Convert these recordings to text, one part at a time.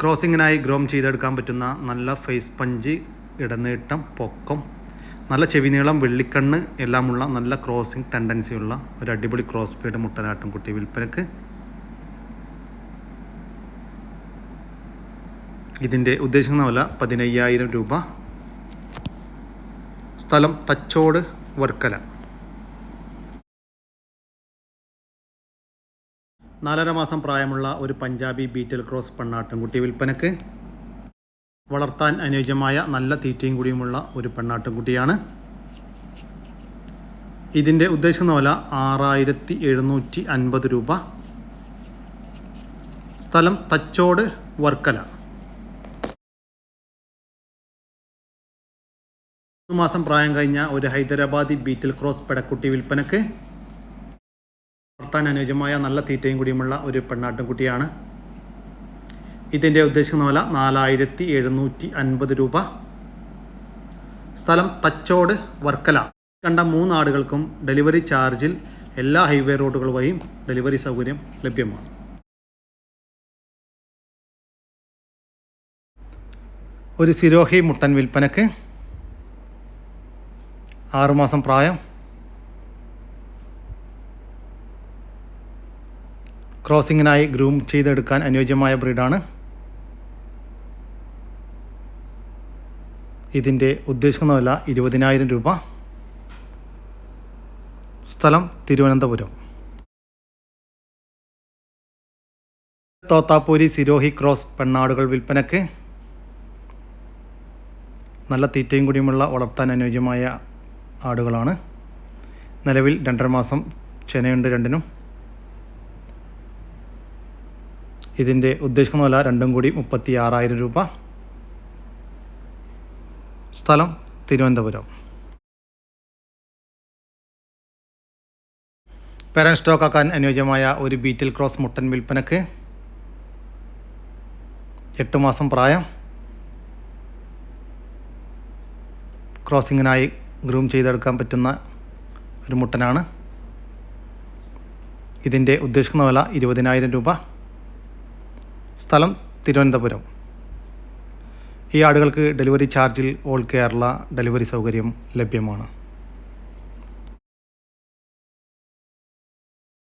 ക്രോസിങ്ങിനായി Grom ചെയ്തെടുക്കാൻ പറ്റുന്ന നല്ല ഫേസ് പഞ്ച് ഇടനീട്ടം പൊക്കം നല്ല ചെവിനീളം വെള്ളിക്കണ്ണ് എല്ലാമുള്ള നല്ല ക്രോസിംഗ് ടെൻഡൻസിയുള്ള ഒരു അടിപൊളി ക്രോസ് ഫീഡ് മുട്ടനാട്ടും കുട്ടി വിൽപ്പനക്ക്. ഇതിന്റെ ഉദ്ദേശിക്കുന്ന വില പതിനയ്യായിരം രൂപ. സ്ഥലം തച്ചോട് വർക്കല. നാലര മാസം പ്രായമുള്ള ഒരു പഞ്ചാബി ബീറ്റൽ ക്രോസ് പെണ്ണാട്ടുംകുട്ടി വിൽപ്പനക്ക് വളർത്താൻ അനുയോജ്യമായ നല്ല തീറ്റയും കൂടിയുമുള്ള ഒരു പെണ്ണാട്ടുംകുട്ടിയാണ് ഇതിന്റെ ഉദ്ദേശിക്കുന്ന വില ആറായിരത്തി എഴുന്നൂറ്റി അൻപത് രൂപ. സ്ഥലം തച്ചോട് വർക്കല. മാസം പ്രായം കഴിഞ്ഞ ഒരു ഹൈദരാബാദി ബീറ്റിൽ ക്രോസ് പെടക്കുട്ടി വിൽപ്പനക്ക് വളർത്താൻ അനുയോജ്യമായ നല്ല തീറ്റയും കൂടിയുമുള്ള ഒരു പെണ്ണാട്ടുംകുട്ടിയാണ് ഇതിന്റെ ഉദ്ദേശിക്കുന്ന വില നാലായിരത്തി എഴുന്നൂറ്റി അൻപത് രൂപ. സ്ഥലം തച്ചോട് വർക്കല. കണ്ട മൂന്നാടുകൾക്കും ഡെലിവറി ചാർജിൽ എല്ലാ ഹൈവേ റോഡുകൾ വഴിയും ഡെലിവറി സൗകര്യം ലഭ്യമാണ്. ഒരു സിരോഹി മുട്ടൻ വിൽപ്പനക്ക് ആറുമാസം പ്രായം. ക്രോസിങ്ങിനായി ഗ്രൂം ചെയ്തെടുക്കാൻ അനുയോജ്യമായ ബ്രീഡാണ് ഇതിന്റെ ഉദ്ദേശിക്കുന്ന വില ഇരുപതിനായിരം രൂപ. സ്ഥലം തിരുവനന്തപുരം. തോത്താപ്പൂരി സിരോഹി ക്രോസ് പെണ്ണാടുകൾ വിൽപ്പനക്ക് നല്ല തീറ്റയും കൂടിയുമുള്ള വളർത്താൻ അനുയോജ്യമായ ആടുകളാണ്. നിലവിൽ രണ്ടര മാസം ചെനയുണ്ട് രണ്ടിനും. ഇതിന്റെ ഉദ്ദേശിക്കുന്ന വില രണ്ടും കൂടി മുപ്പത്തി ആറായിരം രൂപ. സ്ഥലം തിരുവനന്തപുരം. പെരൻ സ്റ്റോക്ക് ആക്കാൻ അനുയോജ്യമായ ഒരു ബീറ്റിൽ ക്രോസ് മുട്ടൻ വിൽപ്പനക്ക് എട്ട് മാസം പ്രായം. ക്രോസിങ്ങിനായി ഗ്രൂം ചെയ്തെടുക്കാൻ പറ്റുന്ന ഒരു മുട്ടനാണ്. ഇതിന്റെ ഉദ്ദേശിക്കുന്ന വില ഇരുപതിനായിരം രൂപ. സ്ഥലം തിരുവനന്തപുരം. ഈ ആടുകൾക്ക് ഡെലിവറി ചാർജിൽ ഓൾ കേരള ഡെലിവറി സൗകര്യം ലഭ്യമാണ്.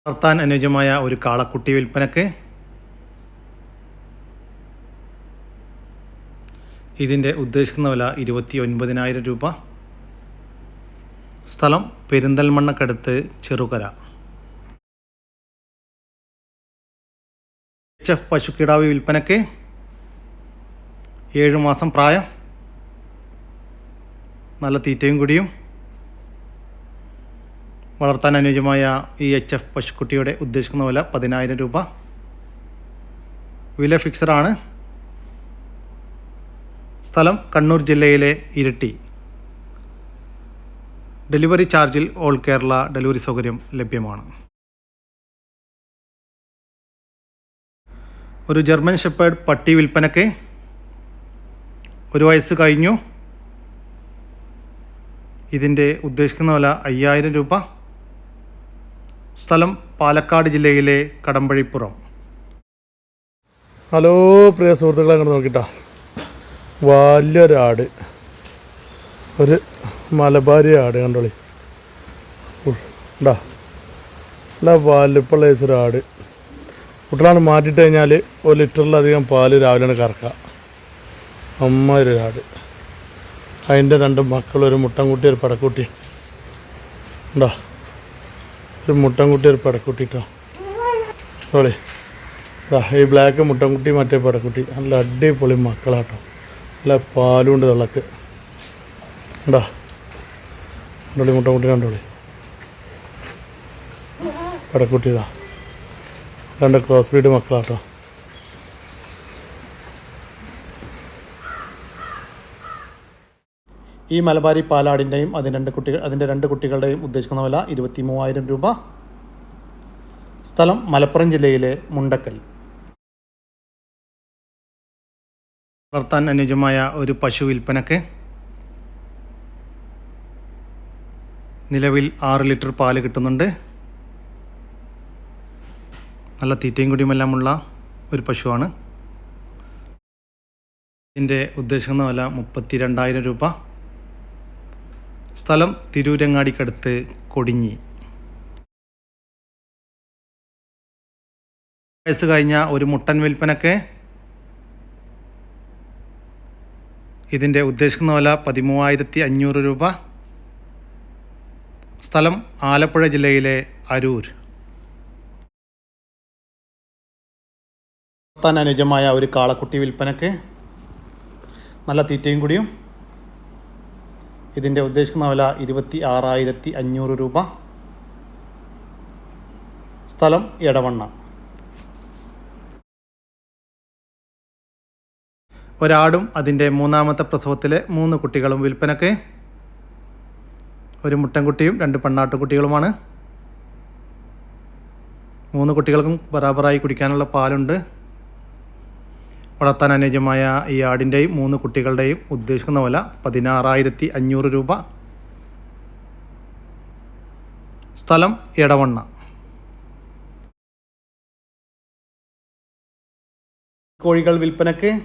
വളർത്താൻ അനുയോജ്യമായ ഒരു കാളക്കുട്ടി വിൽപ്പനക്ക് ഇതിന്റെ ഉദ്ദേശിക്കുന്ന വില ഇരുപത്തി ഒൻപതിനായിരം രൂപ. സ്ഥലം പെരിന്തൽമണ്ണക്കടുത്ത് ചെറുകര. എച്ച് എഫ് പശുക്കിടാവ് വിൽപ്പനയ്ക്ക് ഏഴ് മാസം പ്രായം. നല്ല തീറ്റയും കൂടിയും. വളർത്താൻ അനുയോജ്യമായ ഈ എച്ച് എഫ് പശുക്കുട്ടിയുടെ ഉദ്ദേശിക്കുന്ന വില പതിനായിരം രൂപ. വില ഫിക്സഡാണ് സ്ഥലം കണ്ണൂർ ജില്ലയിലെ ഇരിട്ടി. ഡെലിവറി ചാർജിൽ ഓൾ കേരള ഡെലിവറി സൗകര്യം ലഭ്യമാണ്. ഒരു ജർമ്മൻ ഷെപ്പേർഡ് പട്ടി വിൽപ്പനക്ക് ഒരു വയസ്സ് കഴിഞ്ഞു. ഇതിന്റെ ഉദ്ദേശിക്കുന്ന വില അയ്യായിരം രൂപ. സ്ഥലം പാലക്കാട് ജില്ലയിലെ കടമ്പഴിപ്പുറം. ഹലോ പ്രിയ സുഹൃത്തുക്കളെ അങ്ങോട്ട് നോക്കിട്ടാ. വലിയൊരാട് ഒരു മലബാരി ആട് കണ്ടോളി. ഉണ്ടാ നല്ല വലിപ്പുള്ള ആട്. കുട്ടനാട് മാറ്റിട്ട് കഴിഞ്ഞാൽ ഒരു ലിറ്ററിലധികം പാൽ രാവിലെയാണ് കറക്കുക. അമ്മ ഒരു ആട്. അതിന്റെ രണ്ട് മക്കൾ ഒരു മുട്ടൻകുട്ടി ഒരു പടക്കുട്ടി. ഉണ്ടോ? ഒരു മുട്ടൻകുട്ടി ഒരു പടക്കുട്ടി കേട്ടോ ഈ ബ്ലാക്ക് മുട്ടൻകുട്ടി മറ്റേ പടക്കുട്ടി. നല്ല അടിപൊളി മക്കളാട്ടോ. നല്ല പാലുണ്ട് തിളക്ക് ഉണ്ടോ? രണ്ടോളി മുട്ടൻകുട്ടി കണ്ടോളി. പടക്കുട്ടി ഇതാ രണ്ട് ക്രോസ് ബ്രീഡ് മക്കളാട്ടോ. ഈ മലബാരി പാലാടിന്റെയും അതിന്റെ രണ്ട് കുട്ടികൾ അതിന്റെ രണ്ട് കുട്ടികളുടെയും ഉദ്ദേശിക്കുന്ന വില ഇരുപത്തി മൂവായിരം രൂപ. സ്ഥലം മലപ്പുറം ജില്ലയിലെ മുണ്ടക്കൽ. വളർത്താൻ അനുയോജ്യമായ ഒരു പശു വിൽപ്പനക്ക് നിലവിൽ ആറ് ലിറ്റർ പാൽ കിട്ടുന്നുണ്ട്. നല്ല തീറ്റയും കുടിയുമെല്ലാമുള്ള ഒരു പശുവാണ്. ഇതിന്റെ ഉദ്ദേശിക്കുന്ന വില മുപ്പത്തി രണ്ടായിരം രൂപ. സ്ഥലം തിരൂരങ്ങാടിക്കടുത്ത് കൊടിഞ്ഞി. വയസ്സ് കഴിഞ്ഞ ഒരു മുട്ടൻ വിൽപ്പനക്ക് ഇതിന്റെ ഉദ്ദേശിക്കുന്ന വില പതിമൂവായിരത്തി അഞ്ഞൂറ് രൂപ. സ്ഥലം ആലപ്പുഴ ജില്ലയിലെ അരൂർ. താൻ അനുജമായ ഒരു കാളക്കുട്ടി വിൽപ്പനക്ക് നല്ല തീറ്റയും കൂടിയും. ഇതിന്റെ ഉദ്ദേശിക്കുന്ന വില ഇരുപത്തി ആറായിരത്തി അഞ്ഞൂറ് രൂപ. സ്ഥലം എടവണ്ണ. ഒരാടും അതിന്റെ മൂന്നാമത്തെ പ്രസവത്തിലെ മൂന്ന് കുട്ടികളും വിൽപ്പനക്ക്. ഒരു മുട്ടൻകുട്ടിയും രണ്ട് പെണ്ണാട്ടുകുട്ടികളുമാണ്. മൂന്ന് കുട്ടികൾക്കും ബറാബറായി കുടിക്കാനുള്ള പാലുണ്ട്. വളർത്താൻ അനുയോജ്യമായ ഈ ആടിന്റെയും മൂന്ന് കുട്ടികളുടെയും ഉദ്ദേശിക്കുന്ന വില പതിനാറായിരത്തി അഞ്ഞൂറ് രൂപ. സ്ഥലം എടവണ്ണ. കോഴികൾ വിൽപ്പനക്ക്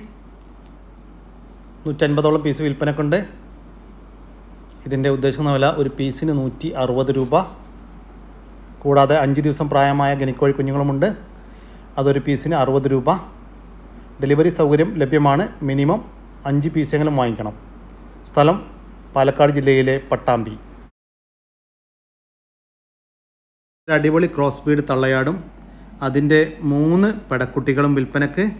നൂറ്റൻപതോളം പീസ് വിൽപ്പനക്കുണ്ട്. ഇതിന്റെ ഉദ്ദേശിക്കുന്ന വില ഒരു പീസിന് നൂറ്റി അറുപത് രൂപ. കൂടാതെ അഞ്ച് ദിവസം പ്രായമായ ഗനിക്കോഴി കുഞ്ഞുങ്ങളുമുണ്ട്. അതൊരു പീസിന് അറുപത് രൂപ. ഡെലിവറി സൗകര്യം ലഭ്യമാണ്. മിനിമം അഞ്ച് പീസെങ്കിലും വാങ്ങിക്കണം. സ്ഥലം പാലക്കാട് ജില്ലയിലെ പട്ടാമ്പി. അടിപൊളി ക്രോസ് ബീഡ് തള്ളയാടും. അതിന്റെ മൂന്ന് പെടക്കുട്ടികളും വിൽപ്പനക്ക്.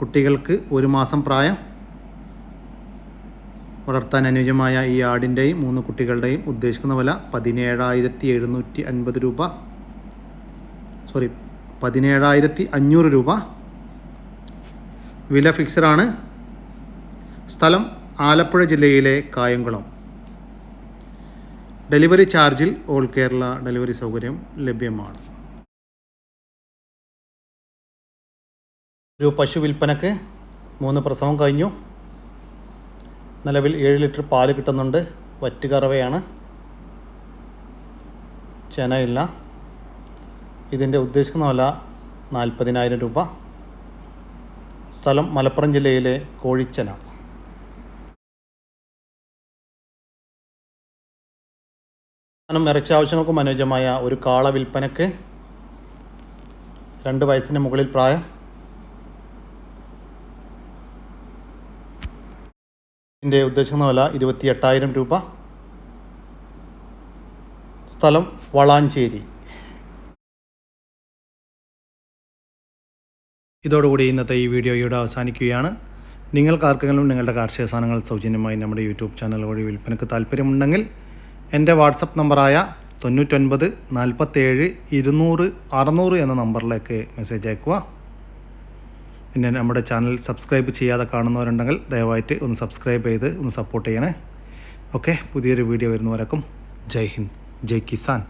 കുട്ടികൾക്ക് ഒരു മാസം പ്രായം. വളർത്താൻ അനുയോജ്യമായ ഈ ആടിന്റെയും മൂന്ന് കുട്ടികളുടെയും ഉദ്ദേശിക്കുന്ന വില പതിനേഴായിരത്തി എഴുന്നൂറ്റി അൻപത് രൂപ. സോറി പതിനേഴായിരത്തി അഞ്ഞൂറ് രൂപ. വില ഫിക്സഡാണ്. സ്ഥലം ആലപ്പുഴ ജില്ലയിലെ കായംകുളം. ഡെലിവറി ചാർജിൽ ഓൾ കേരള ഡെലിവറി സൗകര്യം ലഭ്യമാണ്. ഒരു പശു വിൽപ്പനക്ക് മൂന്ന് പ്രസവം കഴിഞ്ഞു. നിലവിൽ ഏഴ് ലിറ്റർ പാൽ കിട്ടുന്നുണ്ട്. വറ്റുകറവയാണ്. ചെനയില്ല. ഇതിന്റെ ഉദ്ദേശിക്കുന്ന വില നാൽപ്പതിനായിരം രൂപ. സ്ഥലം മലപ്പുറം ജില്ലയിലെ കോഴിച്ചന. നം ഇറച്ചി ആവശ്യങ്ങൾക്കും അനുയോജ്യമായ ഒരു കാള വിൽപ്പനക്ക് രണ്ട് വയസ്സിന് മുകളിൽ പ്രായം. ഇതിന്റെ ഉദ്ദേശിക്കുന്ന വില ഇരുപത്തി എട്ടായിരം രൂപ. സ്ഥലം വളാഞ്ചേരി. ഇതോടുകൂടി ഇന്നത്തെ ഈ വീഡിയോ ഇവിടെ അവസാനിക്കുകയാണ്. നിങ്ങൾക്ക് ആർക്കെങ്കിലും നിങ്ങളുടെ കാർഷിക സാധനങ്ങൾ സൗജന്യമായി നമ്മുടെ യൂട്യൂബ് ചാനൽ വഴി വിൽപ്പനയ്ക്ക് താല്പര്യമുണ്ടെങ്കിൽ എന്റെ വാട്സപ്പ് നമ്പറായ തൊണ്ണൂറ്റൊൻപത് നാൽപ്പത്തേഴ് ഇരുന്നൂറ് അറുന്നൂറ് എന്ന നമ്പറിലേക്ക് മെസ്സേജ് അയക്കുക പിന്നെ നമ്മുടെ ചാനൽ സബ്സ്ക്രൈബ് ചെയ്യാതെ കാണുന്നവരുണ്ടെങ്കിൽ ദയവായിട്ട് ഒന്ന് സബ്സ്ക്രൈബ് ചെയ്ത് ഒന്ന് സപ്പോർട്ട് ചെയ്യണേ. ഓക്കെ പുതിയൊരു വീഡിയോ വരുന്നവരക്കും ജയ് ഹിന്ദ് ജയ് കിസാൻ.